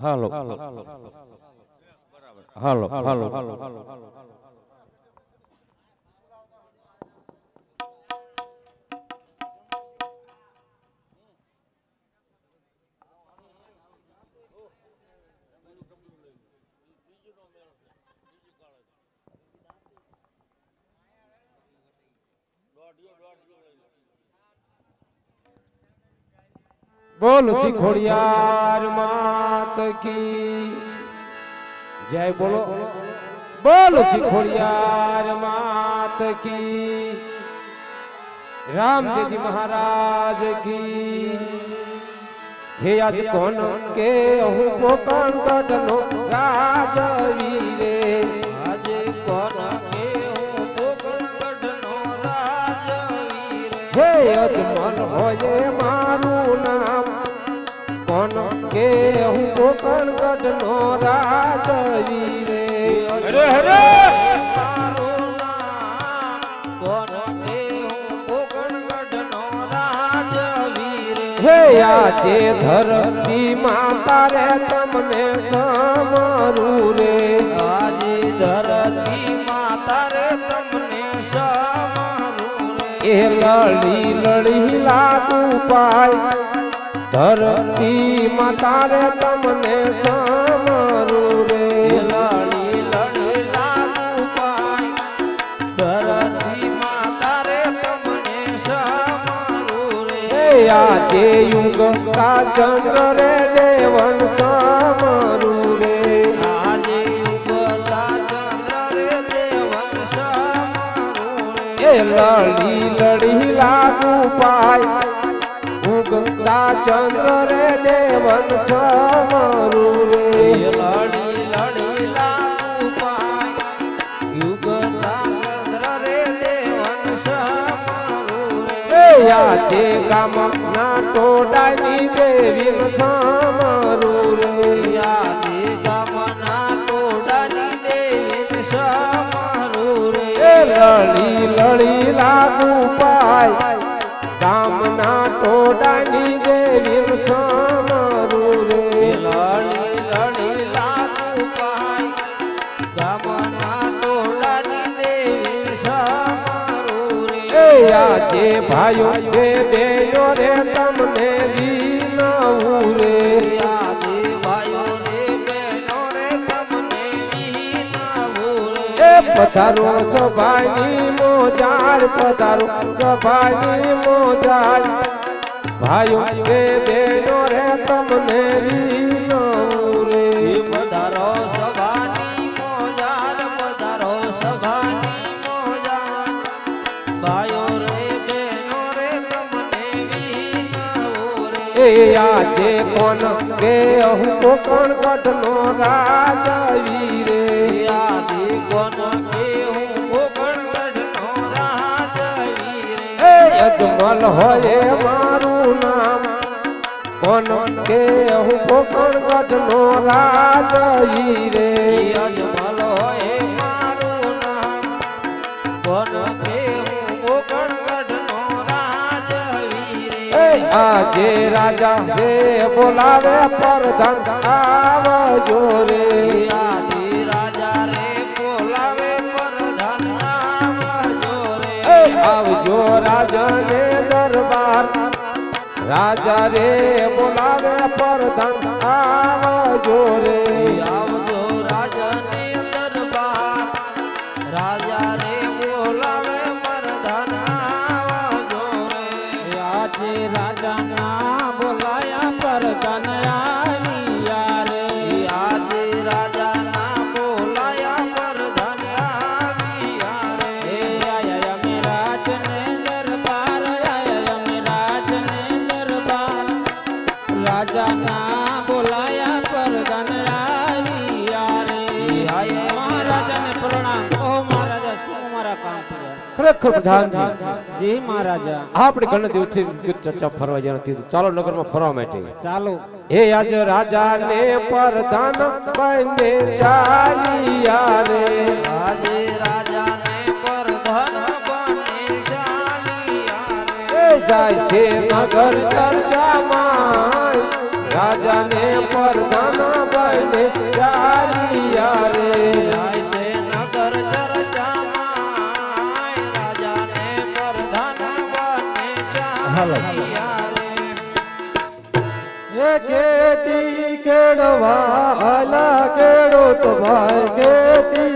હાલો. હાલો. હાલો હાલો બોલ શીખોડિયાર માત કી. જય બોલો. બોલ. શીખોડિયાર માત કી. રામદેવજી મહારાજ કી. હે આજ કોન કે હું પોકણ કટનો રાજવીરે આજે કોન કે હું કોકણગઢનો રાજવીર હે અજમલ હોય મારું નામ. કોણ કે હું કોકણ કટનો રાજવીરે હરે હરે! મારું નામ કોણ કે હું કોકણગઢનો રાજવીર હે આજે ધરતી માતા રે તમને સમારું રે આજે ધરતી માતા રે તમને સમારું રે એ લડી લડી લાગુ પાય. ધરતી માતા રે તમને સામારું રે. લડી લડી લાગુ પાય ધરતી માતા રે તમને સામારું રે. આજે યુગ કા ચંદ્ર રે દેવન સામારું રે. આજે ઉગતા ચંદ્ર રે દેવન સામારું રે. લડી લડી લાગુ પાય ચંદ્ર રે દેવન સમરું રે. લડી લડી આજે કામ ના ટોડાની દેવી સમરું રે. યાદે ગમના ટોડાની દેવી સમારું રે લડી લડી લાગુ પાય. ગામના ટોડાની દેવી સમરું રે લડી લડી લાગુ પાય ગમના ટોડાની દેવી સમારું રે આજે ભાઈઓ બે બેનો રે તમને પધારો સભાની મોજાર પધારો સભાની મોજાર. ભાઈઓ બે બેનો રે તમને રે. પધારો સભાની મોજાર પધારો સભાની મોજાર. ભાઈઓ રે બહેનો રે તમને એ આજે કોણ કે હું કોણ ગઢનો રાજવી રે અજમલ હોય મારું નામ. કોણ કે હું કોકણ ગઢનો રાજવી રે અજમલ હોય મારું નામ કોણ કે હું કોકણગઢનો રાજવીર એ આજે રાજા હે, બોલાવે પરધન, આવજો રે. આદિ આવજો રાજાને દરબાર. રાજા રે બોલાવે પરધન આવજો રે. આવજો રાજાના બોલાયા પરધન આવ્યા રે મહારાજાને પ્રણામ. ઓ મહારાજા શું મારા કામ ખરેખર પ્રધાનજી. જી મહારાજા. આપણે ઘણા દિવસથી ચર્ચા ફરવા જવાનું થયું ચાલો નગરમાં ફરવા માટે. ચાલો. હે આજ રાજાને પરધાન બને ચાલિયા રે આજે જાય છે નગર ચર્ચામાં. રાજાને પરધાના ભાઈને ચાલિયા રે જાય છે નગર ચર્ચામાં. રાજાને પરધાના ભાઈને ચાલિયા રે ખેતી હલા કેળો તો ભાઈ ખેતી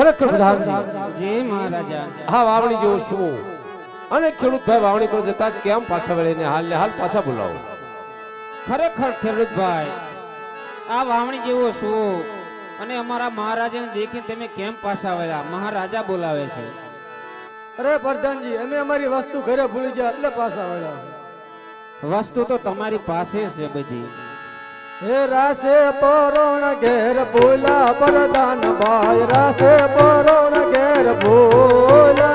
ખરેખર જી મહારાજા. હા વાવણી જેવો છું. અને ખેડૂત ભાઈ વાવણી પર જતા કેમ પાછા વળીને હાલ ને હાલ પાછા બોલાવો? ખરેખર ખેડૂત ભાઈ આ વાવણી જેવો છું અને અમારા મહારાજાને દેખીને તમે કેમ પાછા વળ્યા? મહારાજા બોલાવે છે. અરે પ્રધાનજી અમે અમારી વસ્તુ ઘરે ભૂલી જાય એટલે પાછા આવ્યા છે. વસ્તુ તો તમારી પાસે છે બધી. હે રાસે પરોણ ઘેર ભૂલા પરદાન ભાઈ રાસે પરોણ ઘેર ભૂલા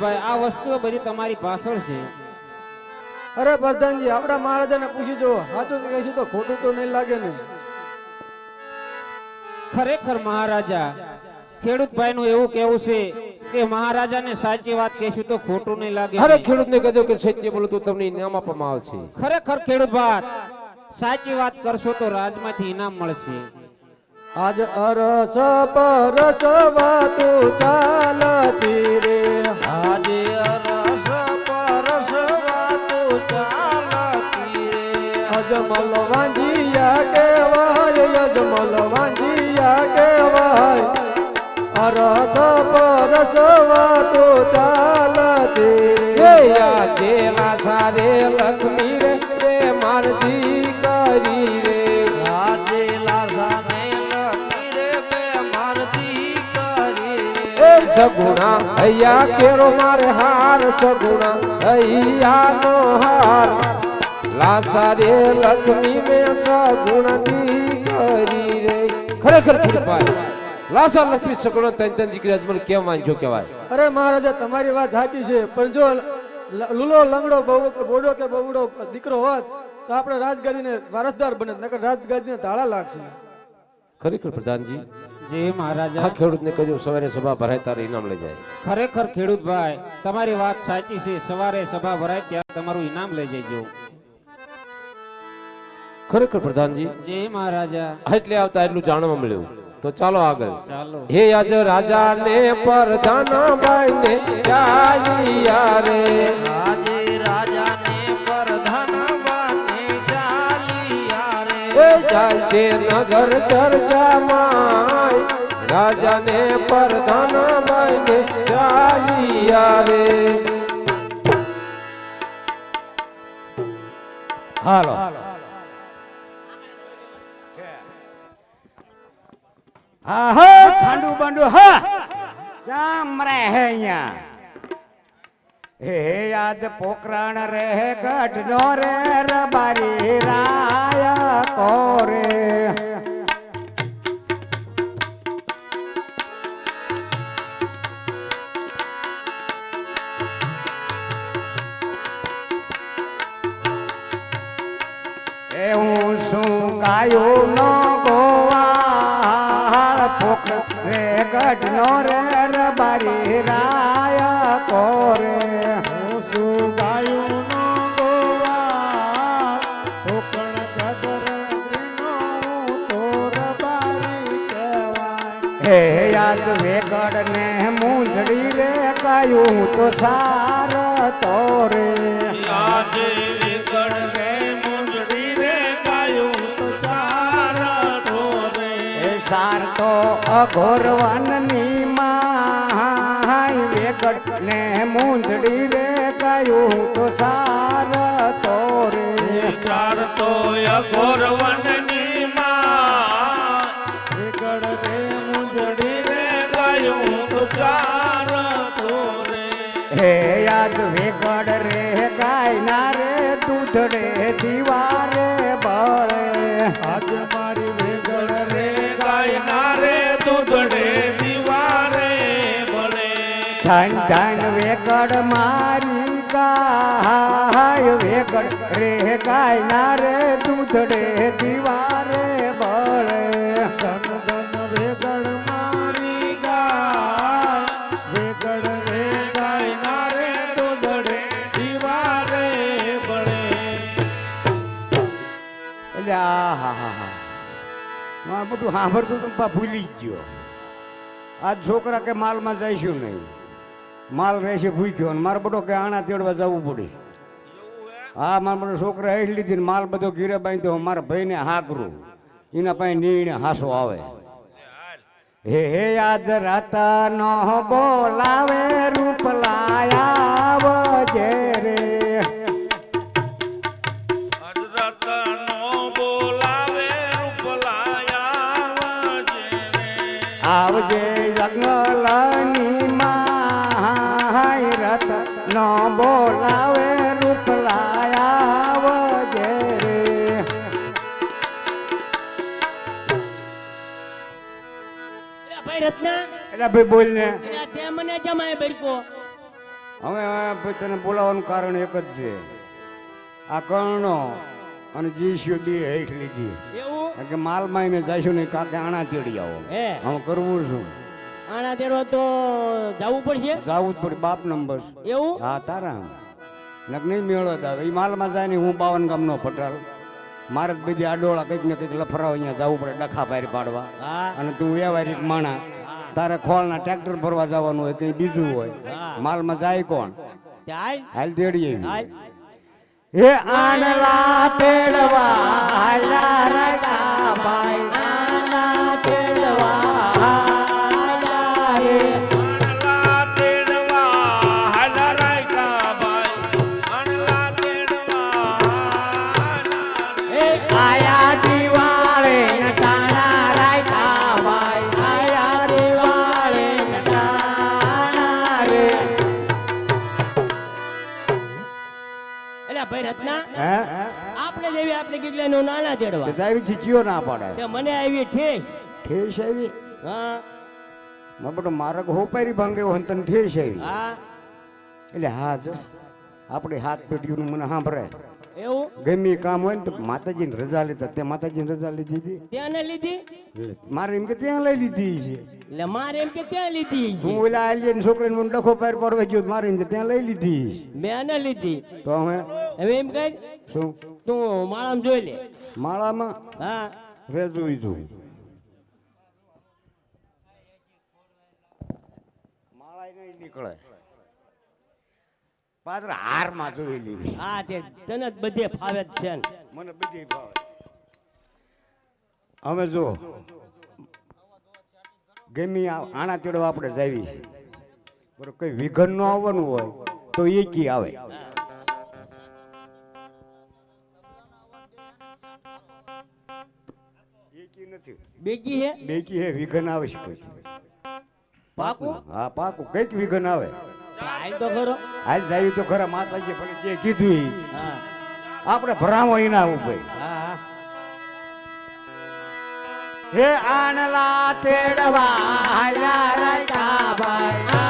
ભાઈ આ વસ્તુઓ બધી તમારી પાછળ છે. અરે પ્રધાનજી આપણા મહારાજાને પૂછી જો સાચું કહીશું તો ખોટું તો નહીં લાગે ને. ખરેખર મહારાજા ખેડૂત ભાઈ નું એવું કેવું છે કે મહારાજાને સાચી વાત કહેશું તો ખોટું નહીં લાગે અરે ખેડૂતને કહેજો કે સત્ય બોલો તો તમને ઇનામ આપવામાં આવશે. ખરેખર ખેડૂત વાત સાચી વાત કરશો તો રાજમાંથી ઇનામ મળશે. આજ અરસ પરસ વાતું ચાલતી રે. આજે અરસ પરસ વાતો ચાલતી રે. અજમલ વાંજિયા કેવાય અજમલ વાંજિયા કેવાય અરસ પરસ વાતો ચાલતી રે. દેલા સારે લક્ષ્મી રે મારતી કરી રે. સગુણા હૈયા કેરો મારે હાર સગુણા હૈયાનો હાર. લાસા રે લક્ષ્મી મે સગુણા દીકરી રે. ખરેખર ભાઈ લાસા લક્ષ્મી સગુણા તન તન દીકરી આજ મને કેમ વાંચો કહેવાય? અરે મહારાજા તમારી વાત સાચી છે પણ જો લુલો લંગડો બહુ બોડો કે બહુડો દીકરો હોત તો આપણે રાજગાદીને વારસદાર બને નકર રાજગાદીને તાળા લાગશે. ખરેખર પ્રધાનજી જય મહારાજા. આ ખેડૂતને કહ્યું સવારે સભા ભરાય તારે ઇનામ લઈ જાય. ખરેખર ખેડૂત ભાઈ તમારી વાત સાચી છે સવારે સભા ભરાય ત્યારે તમારું ઇનામ લઈ જજો. ખરેખર પ્રધાનજી જય મહારાજા. એટલે આવતા એટલું જાણવા મળ્યું. તો ચાલો આગળ. ચાલો. હે આજ રાજા ને પરધાના ભાઈ ને ચાલિયા રે. જાય છે નગર ચર્ચામાં રાજા ને પ્રધાન ભાઈ ચાલી આવે. હાલો. હા હા, ખાંડુ બાંડુ, હા. જામ રે હે અહીંયા. હે આજ પોકરાણ રે ગઢ નો રે, રબારી રાય. કોરે એ હું શું કાયું નો ગોવાળ ફોક, રે ગઢ નો રે રબારી રાય કોરે. હે યાદ વેગડ ને મૂંઝડી રે ગાયું તો સાર તોરે આજે વેગડ ને મૂંઝડી રે કાયું તો સાર ઢોરે એ સાર તો અઘોર વનની માં વેગડ ને મૂંઝડી રે કાયું તો સાર તોરે સાર તો અઘોર વનની હે યાદ વેગડ રે ગાય ના રે દૂધડે દિવારે બળે આજ મારી વેગડ રે ગાયના રે દૂધડે દિવારે બળે ધન ધન વેગડ મારી ગાય વેગડ રે ગાય ના રે દૂધડે દિવારે બળે ધન ધન વેગડ મારી ગાય વેગડ આ હા આ બધું સાંભળતું તું પા ભૂલી ગયો. આ છોકરા કે માલમાં જઈશું નહીં. માલ રહેશે ભૂખ્યો અને મારે બધો કે આણા તેડવા જવું પડે. હા, મારા બધો છોકરા હેઠ લીધી માલ બધો ઘીરે બાંધ્યો. મારા ભાઈને હાકરું. એના પાસે નીણ હાસો આવે. હે હે યાદ રાતા નો બોલાવે રૂપ અલ્યા ભાઈ રત્ના. એટલે ભાઈ બોલ ને તે મને જમાય બરકો હવે ભાઈ તને બોલાવવાનું કારણ એક જ છે. આ કર્ણો અને જીસ્યુ બે હેઠ લીધી. એવું? કે માલમાં એને જઈશું નહીં કાકે આણા તેડી આવો. હે? હું કરવું છું. આણા તેડવા તો જવું પડશે? જાવું જ પડે બાપ નંબર. એવું? હા તારા. નહીં મેળો જ આવે એ માલમાં જાય ને હું બાવન ગામનો પટાલ મારે જ બધી આડોળા કંઈક ને કંઈક લફરાવ અહીંયા જવું પડે ડખા પારી પાડવા. અને તું વ્યવહારિક માણા તારે ખોળના ટ્રેક્ટર ભરવા જવાનું હોય કંઈ બીજું હોય. માલમાં જાય કોણ? હાલ તેડીએ હે આનલા તેડવા હાલા રગા ભાઈ. અલ્યા ભાઈ રત્ના હે? આપણે જેવી આપણે ગીગલાનું નાના તેડવા. તે આવી ચીચીઓ ના પાડે. તે મને આવી ઠેસ. ઠેસ આવી? હા. માં બધો માર્ગ હોપારી ભાંગે હોય તને ઠેસ આવી. હા. એટલે હા જો આપણે હાથ પેઢીઓનું મને સાંભળે. એવું? ગમી કામ હોય ને તો માતાજીની રજા લેતા તે માતાજીની રજા લીધી હતી. ત્યાં ને લીધી? મારે એમ કે ત્યાં લઈ લીધી છે. એટલે મારે એમ કે ત્યાં લીધી હું ઓલા આલિયન છોકરીને મને ડખો પાર પડવા ગયો મારે એમ કે ત્યાં લઈ લીધી. મેં ને લીધી. તો હવે? હવે એમ કર શું? તું માળામાં જોઈ લે. માળામાં? હા. રેજું જોઈ. માળા નહીં નીકળે. પાત્ર હારમાં જોઈ લીધી હા તે તને જ બધે ફાવે જ છે ને. મને બધી ફાવે. હવે જો ગમી આણા તેડવા આપણે જાવી. બરો બરોબર કઈ વિઘન નો આવવાનું હોય તો એ કી આવે. બેકી નથી. બીજી છે બેકી હે વિઘન આવે છે કઈ. પાકું? હા પાકું. કંઈક વિઘન આવે. હાલ તો ખરો. હાલ જાવી તો ખરા માતાજી ભલે જે કીધું આપણે ભરાવો એના ઉપર. હા આણલા તેડવા હાલ્યા રાયકા ભાઈ.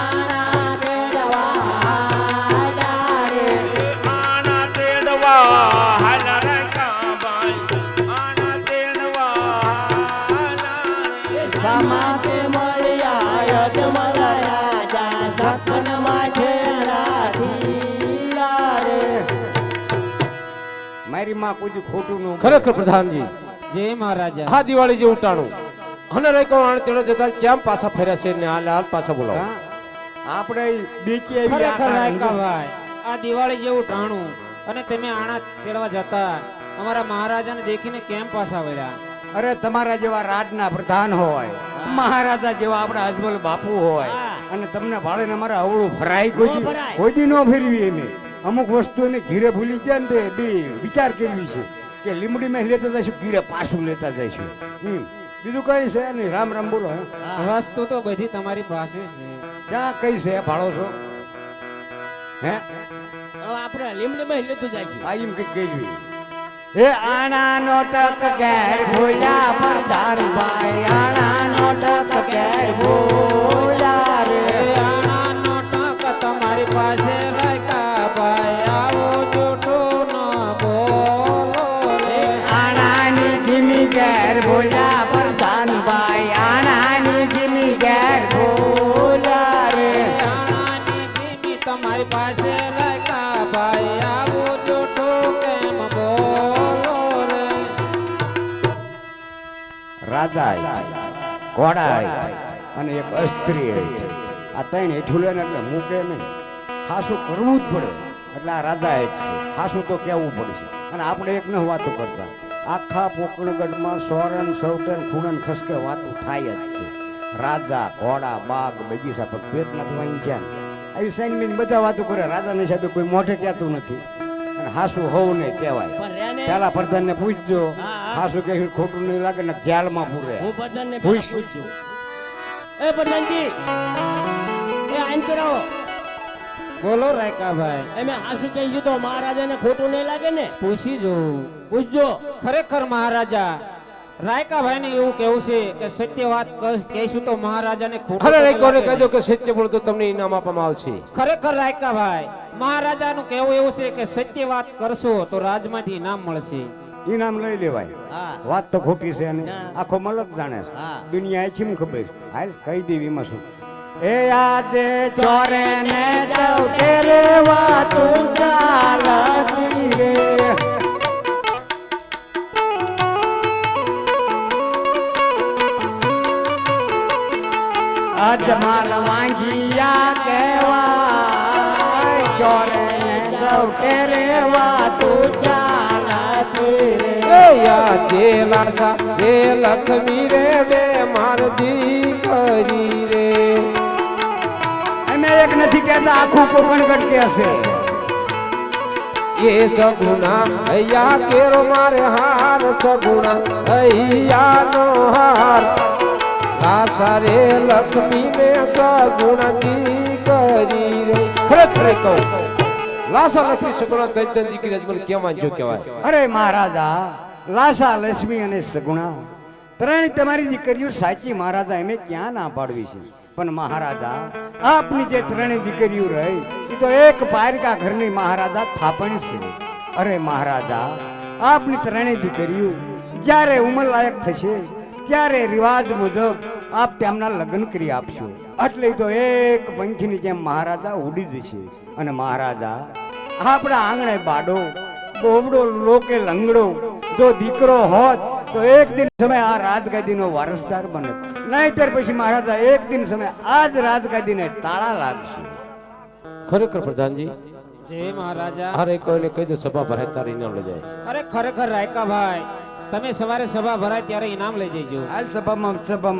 મારી માં કોઈ ખોટું ન ખરેખર પ્રધાનજી. જય મહારાજા. હા દિવાળી જેવું ટાણું અને રેકો આણ તેડો જતા કેમ પાછા ફર્યા છે ને આ લાલ પાછા બોલાવો. હા? આપણે બીકી આવી ખરેખર રાયકા ભાઈ આ દિવાળી જેવું ટાણું અને તમે આણા તેડવા જતા. અમારા મહારાજાને દેખીને કેમ પાછા વળ્યા? અરે તમારા જેવા રાજના પ્રધાન હોય મહારાજા જેવા આપણા અજમલ બાપુ હોય અને તમને ભાળીને અમારે અવળું ભરાય. કોઈ. કોઈ દી ન ફેરવી એને. અમુક વસ્તુને ઘીરે ભૂલી જાય ને તે બી વિચાર કરવી છે? કે લીમડીમાં લેતા જઈશું ઘીરે પાછું લેતા જઈશું. એમ બીજું કઈ છે નહીં? રામ રામ બોલો હે. વસ્તુ તો બધી તમારી પાસે છે. ક્યાં કઈ છે ફાળો છો? હે? આપણે લીમડીમાં લેતું જાય આ એમ કઈ કેવી આણા નો ટક ઘેર ભાઈ આણા નો ટક ઘેર ભોલા રે. આણા નો ટક તમારી પાસે રાખ્યા ભાઈ આવું જૂઠું ન બોલો રે. આણાની ધીમી ઘેર ભૂલ્યા પ્રધાનભાઈ આણાની ધીમી ઘેર ભૂલ્યા રે. આણાની જીમી તમારી પાસે રાખ્યા ભાઈ આવું જૂઠું કેમ બોલો રે. રાજા ઘોડા અને એક અસ્ત્રી આ ત્રણ હેઠું લે ને એટલે મૂકે નહીં. હાસું કરવું જ પડે. એટલે આ રાજા જ છે. હાસું તો કહેવું પડશે. અને આપણે એક ન વાતો કરતા. આખા પોકણગઢમાં સોરન સૌટન ખૂણન ખસકે વાતો થાય જ છે. રાજા ઘોડા બાગ બગીચા પર પેટ નથી વાંચી છે આવી સાઈન બધા વાતો કરે. રાજાની સાથે કોઈ મોઢે કહેતું નથી. અને હાસું હોવું નહીં કહેવાય પેલા પ્રધાનને પૂછજો. હાસું કે ખોટું નહીં લાગે ને જેલમાં પૂરે. હું પ્રધાનને પહેલા પૂછ. પૂછ્યું એ પ્રધાનજી એ આમ કરાવો. બોલો રાયકાભાઈ. એમે હાસુ કહીશું તો મહારાજાને ખોટું નહીં લાગે ને? પૂછી જો પૂછજો. ખરેખર મહારાજા રાયકાભાઈ ને એવું કેવું છે કે સત્ય વાત કહ- કહીશું તો મહારાજાને ખોટું અરે તો નહીં કોને લાગે કહી ને. દો કે સત્ય બોલ તો તમને ઇનામ આપવામાં આવશે. ખરેખર રાયકાભાઈ મહારાજાનું કહેવું એવું છે કે સત્ય વાત કરશો તો રાજમાંથી ઇનામ મળશે. ઇનામ લઈ લેવાય. વાત તો ખોટી છે અને આખો મલક જાણે છે. દુનિયા આખી ખબર હાલ કહી દેવી માં શું? એ આજે ચોરે ને ચૌટે રે વાતું ચાલતી રે અજમાલ વાંજિયા કહેવાય, ચોરે ને ચૌટે રે વાતું ચાલતી રે આજે લાછા રે લખમી રે બે માર દીકરી રે. એક નથી કહેતા આખું કોકણગઢ કે હશે. એ સગુણા હૈયા કેરો મારે હાર સગુણા હૈયા નો હાર. આશા રે લક્ષ્મી ને સગુણા દીકરી રે. ખરેખર કહું. લાસા લક્ષ્મી સગુણા ત્રણ દીકરી જ મને કેવા જો કહેવાય. અરે મહારાજા લાસા લક્ષ્મી અને સગુણા. ત્રણ તમારી દીકરીઓ સાચી મહારાજા એમે ક્યાં ના પાડવી છે? પણ મહારાજા, આપની જે ત્રણેય દીકરીઓ રહી એ તો એક પારકા ઘરની મહારાજા થાપણ છે. અરે મહારાજા, આપની ત્રણેય દીકરીઓ જ્યારે ઉંમરલાયક થશે, ત્યારે રિવાજ મુજબ આપ તેમના લગ્ન કરી આપશો. એટલે તો એક પંખીની જેમ મહારાજા ઉડી જશે. અને મહારાજા, આપણા આંગણે બાડો બોબડો લોકે લંગડો, જો દીકરો હોત તો એક દિન સમય આ રાજગાદીનો વારસદાર બને. નહીતર પછી મહારાજા એક દિન સમય આ જ રાજગાદીને તાળા લાગશે. ખરેખર પ્રધાનજી જય મહારાજા. અરે કોઈને કહી દો સભા ભરાય તારે ઇનામ લઈ જાય. અરે ખરેખર રાયકાભાઈ તમે સવારે સભા ભરાય ત્યારે ઇનામ લઈ જજો હાલ સભામાં સભામાં.